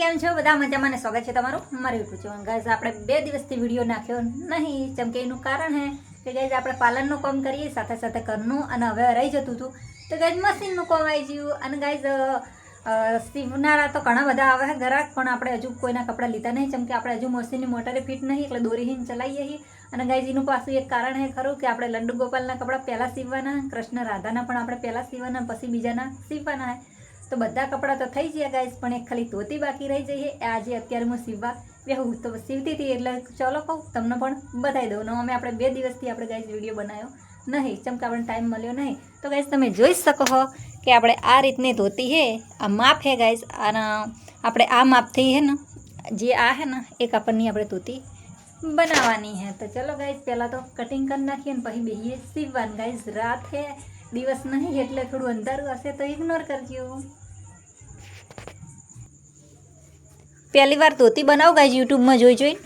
કેમ છો? બધા મજામાં ને સ્વાગત છે તમારું મારું યુટ્યુબ ચેનલ ગાઈઝ આપણે બે દિવસથી વીડિયો નાખ્યો નહીં, જેમ કે એનું કારણ હે કે ગાઈઝ આપણે પાલનનું કામ કરીએ, સાથે સાથે ઘરનું અને હવે રહી જતું હતું તો ગાઈઝ મશીનનું કામ આવી ગયું અને ગાઈઝ સીવનારા તો ઘણા બધા આવે છે ઘરાક, પણ આપણે હજુ કોઈના કપડાં લીધા નહીં. જેમ કે આપણે હજુ મશીનની મોટરે ફિટ નહીં, એટલે દોરી હિન ચલાવીએ છીએ. અને ગાઈઝ એનું પાછું એક કારણ એ ખરું કે આપણે લડ્ડુ ગોપાલના કપડાં પહેલાં સીવવાના, કૃષ્ણ રાધાના પણ આપણે પહેલાં સીવવાના, પછી બીજાના સીવવાના છે તો બધા કપડાં તો થઈ ગયા ગાઈસ પણ એક ખાલી ધોતી બાકી રહી જઈએ આજે અત્યારે હું સીવવા બેહું તો સીવતી હતી એટલે ચલો કહું, તમને પણ બતાવી દઉં. ન અમે આપણે બે દિવસથી આપણે ગાઈસ વીડિયો બનાવ્યો નહીં. ચમકે આપણને ટાઈમ મળ્યો નહીં. તો ગાઈસ તમે જોઈ શકો છો કે આપણે આ રીતની ધોતી હે આ માપ હે ગાઈસ અને આપણે આ માપથી હે ને, જે આ હે ને એ કાપડની આપણે ધોતી બનાવવાની હે તો ચલો ગાઈસ પહેલાં તો કટિંગ કરી નાખીએ ને પછી બેહીએ સીવવાનું. ગાઈસ રાત હે દિવસ નહીં, એટલે થોડું અંધારું હશે તો ઇગ્નોર કરજો. પહેલી વાર ધોતી બનાવું ગાઈઝ યુટ્યુબમાં જોઈ જોઈ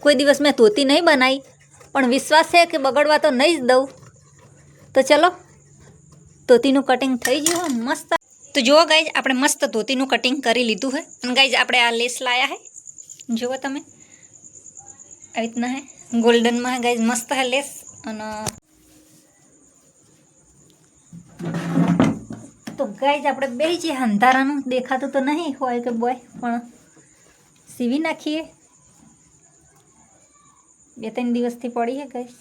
કોઈ દિવસ મેં ધોતી નહીં બનાવી, પણ વિશ્વાસ છે કે બગડવા તો નહીં જ દઉં. તો ચલો, ધોતીનું કટિંગ થઈ ગયું હો, મસ્ત. તો જુઓ ગાઈઝ, આપણે મસ્ત ધોતીનું કટિંગ કરી લીધું છે અને ગાઈઝ, આપણે આ લેસ લાયા હે. જુઓ તમે. આવી રીતના હે. ગોલ્ડનમાં ગાઈઝ, મસ્ત હે લેસ. અને તો ગાઈઝ, આપણે બે જે અંધારાનું દેખાતું તો નહીં હોય કે બોય, પણ સીવી નાખીએ. બે ત્રણ દિવસથી પડી છે ગાઈસ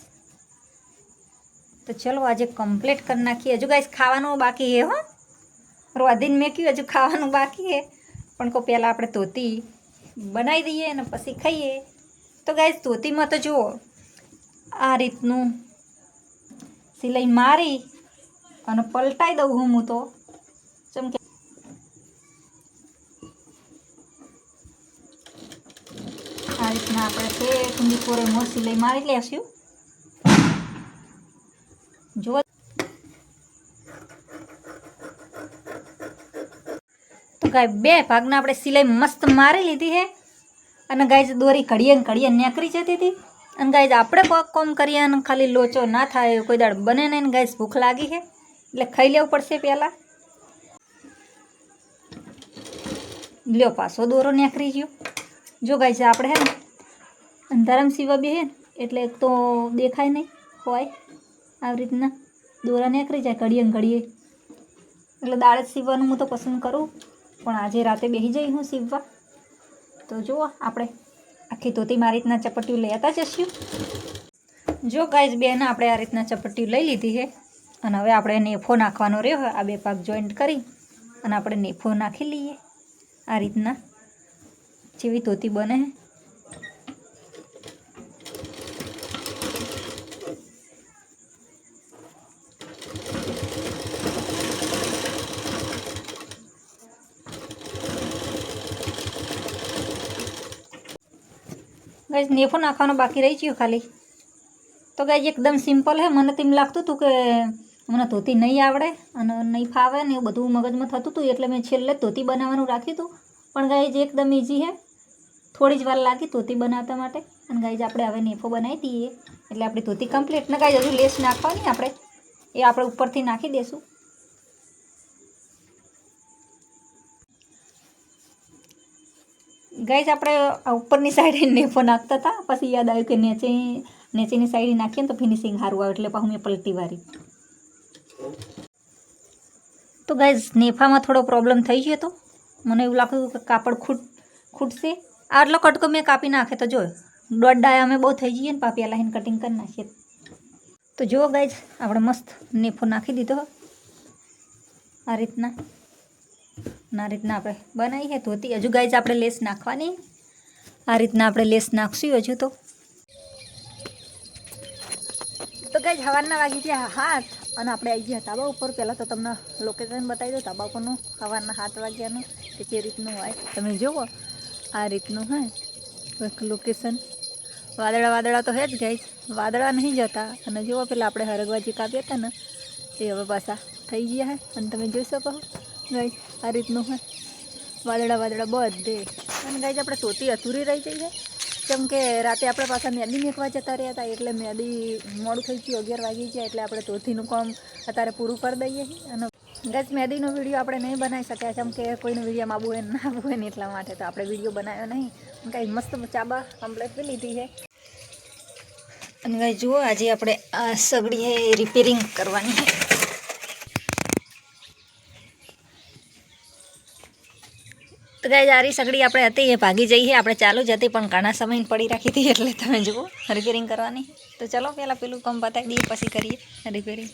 તો ચલો આજે કમ્પ્લીટ કરી નાખીએ. હજુ ગાઈસ ખાવાનું બાકી છે હો. રોધીને મેં કહ્યું હજુ ખાવાનું બાકી છે પણ કહું પહેલાં આપણે ધોતી બનાવી દઈએ અને પછી ખાઈએ. તો ગાઈસ ધોતીમાં તો જુઓ, આ રીતનું સિલાઈ મારી અને પલટાઈ દઉં હું હું તો જેમ કે આ રીતના આપણે તે ઠંડી કોરે મોર સિલાઈ મારી લેશું. જો તો ગાય, બે ભાગના આપણે સિલાઈ મસ્ત મારી લીધી છે અને ગાય દોરી ઘડીએ ને ઘડીએ નીકળી જતી હતી અને ગાય આપણે પગ કોમ કરીએ અને ખાલી લોચો ના થાય કોઈ દાડ બને નહીં ને ગાય ભૂખ લાગી છે એટલે ખાઈ લેવું પડશે પહેલાં. લ્યો પાછો દોરો નીકળી ગયો. જો ગાય છે આપણે હે ને અંધારામ સીવા બેહે, એટલે એક તો દેખાય નહીં હોય આવી રીતના. દોરા નીકળી જાય ઘડીએ ઘડીએ. એટલે દાળ જ સીવવાનું હું તો પસંદ કરું, પણ આજે રાતે બેસી જઈ હું સીવવા તો જુઓ આપણે આખી ધોતી મારી રીતના ચપટીઓ લેતા જશું. જો ગાઈઝ બેન, આપણે આ રીતના ચપટીઓ લઈ લીધી છે, અને હવે આપણે નેફો નાખવાનો રહ્યો આ બે પાક જોઈન્ટ કરી, અને આપણે નેફો નાખી લઈએ. આ રીતના જેવી ધોતી બને ગાઈઝ નેફો નાખવાનો બાકી રહી ગયો ખાલી. તો ગાઈઝ એકદમ સિમ્પલ હે. મને તેમ લાગતું હતું કે મને ધોતી નહીં આવડે અને નહીં ફાવે ને એવું બધું મગજમાં થતું હતું, એટલે મેં છેલ્લે ધોતી બનાવવાનું રાખ્યું હતું. પણ ગાઈઝ એકદમ ઇઝી હે. થોડી જ વાર લાગી ધોતી બનાવતા માટે. અને ગાઈઝ આપણે હવે નેફો બનાવી દઈએ. એટલે આપણી ધોતી કમ્પ્લીટ ને ગાઈઝ હજુ લેસ નાખવાની આપણે. એ આપણે ઉપરથી નાખી દઈશું ગાઈઝ આપણે ઉપરની સાઈડે નેફો નાખતા હતા. પછી યાદ આવ્યું કે નીચે, નીચેની સાઈડે નાખીએ ને તો ફિનિશિંગ સારું આવે એટલે પાછું મેં પલટી વારી. તો ગાઈઝ નેફામાં થોડો પ્રોબ્લેમ થઈ ગયો હતો મને એવું લાગતું કે કાપડ ખૂટ, ખૂટશે. આટલો કટકો મેં કાપી નાખે તો જો, દોઢ અમે બહુ થઈ જઈએ ને પાપી લાઈન કટિંગ કરી નાખીએ. તો જુઓ ગાઈઝ આપણે મસ્ત નેફો નાખી દીધો. આ રીતના. આ રીતના આપણે બનાવી છે ધોતી. હજુ ગાઈઝ આપણે લેસ નાખવાની. આ રીતના આપણે લેસ નાખશું હજુ તો. તો ગાય હવારના વાગી ગયા હાથ અને આપણે આવી ગયા તાબા ઉપર. પહેલાં તો તમને લોકેશન બતાવી દો તાબા ઉપરનું હવાના હાથ વાગ્યાનું કે જે રીતનું હોય. તમે જુઓ આ રીતનું હોય લોકેશન વાદળા વાદળા તો હે જ ગાય વાદળા નહીં જતા. અને જુઓ પેલા આપણે હરગવાજી કાપ્યા હતા ને, એ હવે પાછા થઈ ગયા હે. અને તમે જોઈ શકો ગાઈઝ આ રીતનું હોય. વાદળા વાદળા બધે. અને ગાઈ આપણે સોતી અધૂરી રહી જઈએ કેમ કે રાતે આપણે પાછા મેદી મેકવા જતા રહ્યા હતા, એટલે મેદી મોડું થઈ ગયું, અગિયાર વાગી ગયા, એટલે આપણે ધોતીનું કામ અત્યારે પૂરું કરી દઈએ. અને ગજ મેદીનો વીડિયો આપણે નહીં બનાવી શક્યા. જેમ કે કોઈનો વિડીયોમાં આવવું હોય ના આવવું ને એટલા માટે તો આપણે વીડિયો બનાવ્યો નહીં. કાંઈ મસ્ત ચાબા કમ્પ્લેટ પી લીધી છે. અને જુઓ, આજે આપણે આ સગડી રિપેરિંગ કરવાની તો ગાય આરી સગડી આપણે હતી, એ ભાગી જઈએ. આપણે ચાલુ જ હતી, પણ ઘણા સમય પડી રાખી હતી, એટલે તમે જુઓ રિપેરિંગ કરવાની. તો ચલો, પહેલાં પેલું કામ બતાવી દઈએ, પછી કરીએ રિપેરિંગ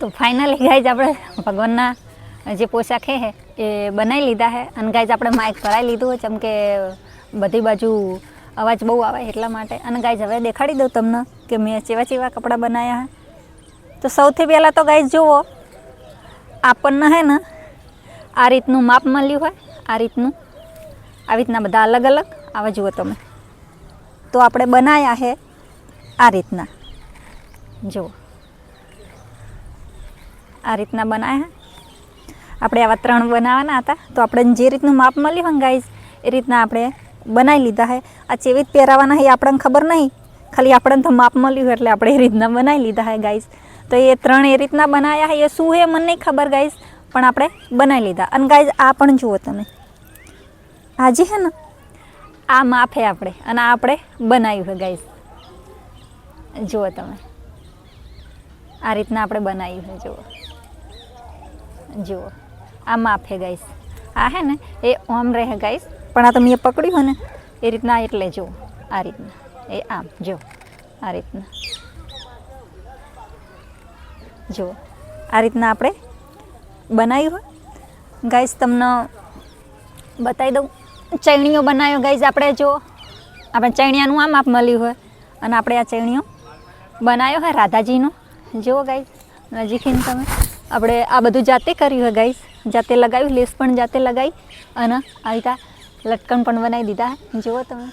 તો ફાઇનલી ગાઈજ આપણે ભગવાનના જે પોશાક હે એ બનાવી લીધા હે અને જ આપણે માઇક કરાવી લીધું હોય કે બધી બાજુ અવાજ બહુ આવે એટલા માટે. અને ગાઈજ હવે દેખાડી દઉં તમને કે મેં ચેવા ચેવા કપડાં બનાવ્યા હે તો સૌથી પહેલાં તો ગાઈજ જુઓ, આપણને હે ને આ રીતનું માપ મળ્યું હોય, આ રીતનું. આવી રીતના બધા અલગ અલગ. આવા જુઓ તમે. તો આપણે બનાવ્યા છે આ રીતના. જુઓ. આ રીતના બનાવ્યા આપણે આવા ત્રણ બનાવવાના હતા. તો આપણે જે રીતનું માપ મળ્યું હોય ગાઈઝ એ રીતના આપણે બનાવી લીધા છે આ ચેવી જ પહેરાવાના એ આપણને ખબર નહીં. ખાલી આપણને તો માપ મળ્યું એટલે આપણે એ રીતના બનાવી લીધા છે ગાઈઝ તો એ ત્રણ એ રીતના બનાવ્યા છે એ શું છે મને નહીં ખબર ગાઈઝ પણ આપણે બનાવી લીધા. અને ગાઈઝ, આ પણ જુઓ તમે. હાજી છે ને? આ માફે આપણે અને આ આપણે બનાવ્યું છે, ગાઈઝ. જુઓ તમે. આ રીતના આપણે બનાવ્યું છે, જુઓ. જુઓ. આ માફે છે ગાઈસ આ હે ને, એ ઓમ રહે ગાઈસ પણ આ તમે પકડ્યું હોય ને, એ રીતના એટલે જુઓ. આ રીતના. એ આમ જો આ રીતના. જુઓ. આ રીતના આપણે બનાવ્યું હોય? ગાઈઝ તમને બતાવી દઉં. ચૈણીઓ બનાવ્યો ગાઈઝ આપણે જો આપણે ચૈણિયાનું આ માપ મળ્યું હોય. અને આપણે આ ચૈણીઓ બનાવ્યો હોય રાધાજીનો. જુઓ ગાઈઝ નજીકીને તમે. આપણે આ બધું જાતે કર્યું હોય ગાઈઝ જાતે લગાવ્યું, લેસ પણ જાતે લગાવી અને આવી રીતે લટકણ પણ બનાવી દીધા. જુઓ તમે.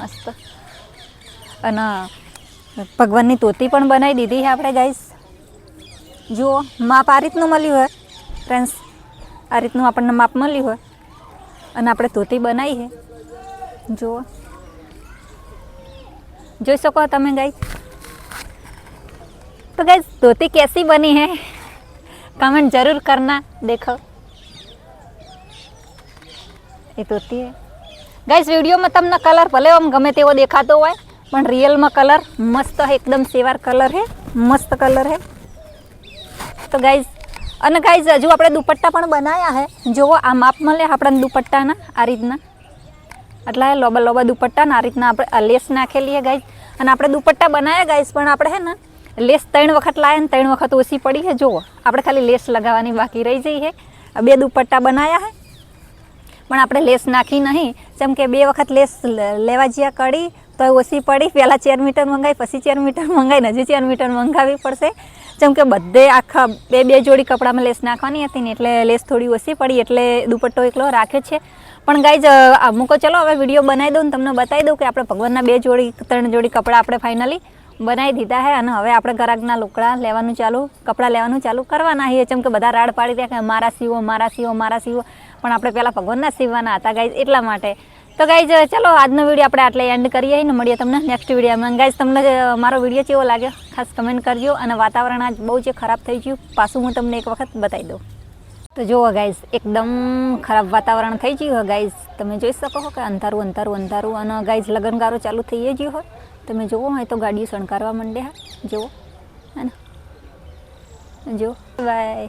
મસ્ત. અને ભગવાનની તોતી પણ બનાવી દીધી આપણે ગાઈસ જુઓ, માપ આ રીતનું મળ્યું હોય. ફ્રેન્ડ્સ આ રીતનું આપણને માપ મળ્યું હોય. અને આપણે ધોતી બનાવી છે. જુઓ. જોઈ શકો તમે ગાઈ તો ગાઈ ધોતી કેસી બની હે? કમેન્ટ જરૂર કરના, દેખો. એ ધોતી હે. ગાઈસ વિડીયોમાં તમને કલર ભલે આમ ગમે તેવો દેખાતો હોય, પણ રિયલમાં કલર મસ્ત એકદમ સેવાર કલર હે, મસ્ત કલર હે. તો ગાઈઝ અને ગાઈઝ હજુ આપણે દુપટ્ટા પણ બનાવ્યા હે. જુઓ, આ માપ મળે આપણને દુપટ્ટાના, આ રીતના. એટલા લોબા લોબા દુપટ્ટાને, આ રીતના આપણે લેસ નાખેલી છે ગાઈઝ અને આપણે દુપટ્ટા બનાવ્યા ગાઈઝ પણ આપણે હે ને, લેસ ત્રણ વખત લાવે ને ત્રણ વખત ઓછી પડી છે જુઓ. આપણે ખાલી લેસ લગાવવાની બાકી રહી જઈ છે બે દુપટ્ટા બનાવ્યા છે પણ આપણે લેસ નાખી નહીં. જેમ કે બે વખત લેસ લેવા જ્યાં કડી તો ઓછી પડી. પહેલાં ચેર મીટર મંગાવી, પછી ચેર મીટર મંગાવીને હજી ચેર મીટર મંગાવવી પડશે. જેમ કે બધે આખા બે બે જોડી કપડામાં લેસ નાખવાની હતી ને એટલે લેસ થોડી ઓછી પડી એટલે દુપટ્ટો એકલો રાખે છે. પણ ગાઈજ અમુકો ચલો, હવે વીડિયો બનાવી દઉં ને તમને બતાવી દઉં કે આપણે ભગવાનના બે જોડી, ત્રણ જોડી કપડાં આપણે ફાઇનલી બનાવી દીધા છે અને હવે આપણે ગરાગના લોકડા લેવાનું ચાલુ, કપડાં લેવાનું ચાલુ કરવાના છીએ. જેમ કે બધા રાડ પાડી રહ્યા કે મારા સીવો મારા સીવો મારા સીવો. પણ આપણે પહેલાં ભગવાનના સીવવાના હતા ગાઈઝ એટલા માટે. તો ગાઈઝ ચલો, આજનો વીડિયો આપણે આટલે એન્ડ કરીએ. ને મળીએ તમને નેક્સ્ટ વિડીયોમાં ગાઈઝ તમને મારો વીડિયો કેવો લાગ્યો? ખાસ કમેન્ટ કરજો. અને વાતાવરણ આજ બહુ જે ખરાબ થઈ ગયું. પાછું હું તમને એક વખત બતાવી દઉં. તો જુઓ ગાઈઝ એકદમ ખરાબ વાતાવરણ થઈ ગયું હોય ગાઈઝ તમે જોઈ શકો કે અંધારું અંધારું અંધારું. અને ગાઈઝ લગનગારો ચાલુ થઈ ગયું હોય. તમે જુઓ, હોય તો ગાડીઓ શણકારવા માંડે હા જુઓ. હે ને? જુઓ. બાય